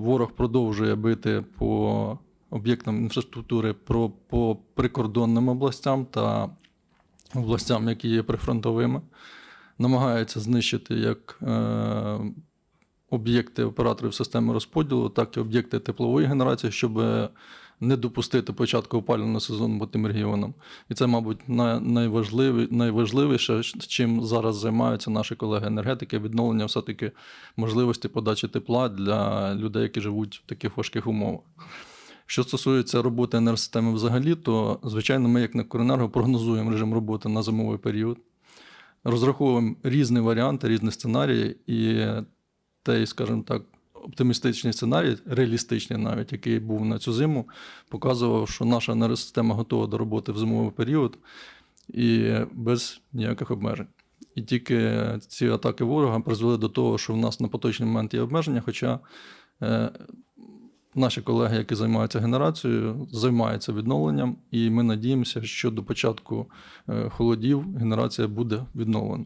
ворог продовжує бити по об'єктам інфраструктури про, по прикордонним областям та областям, які є прифронтовими. Намагається знищити як е, об'єкти операторів системи розподілу, так і об'єкти теплової генерації, щоб не допустити початку опалювального сезону по тим регіонам. І це, мабуть, найважливі, найважливіше, чим зараз займаються наші колеги-енергетики, відновлення все-таки можливості подачі тепла для людей, які живуть в таких важких умовах. Що стосується роботи енергосистеми взагалі, то звичайно, ми, як Некоренерго, прогнозуємо режим роботи на зимовий період, розраховуємо різні варіанти, різні сценарії, і той, скажімо так, оптимістичний сценарій, реалістичний навіть, який був на цю зиму, показував, що наша енергосистема готова до роботи в зимовий період і без ніяких обмежень. І тільки ці атаки ворога призвели до того, що в нас на поточний момент є обмеження, хоча е, наші колеги, які займаються генерацією, займаються відновленням, і ми надіємося, що до початку е, холодів генерація буде відновлена.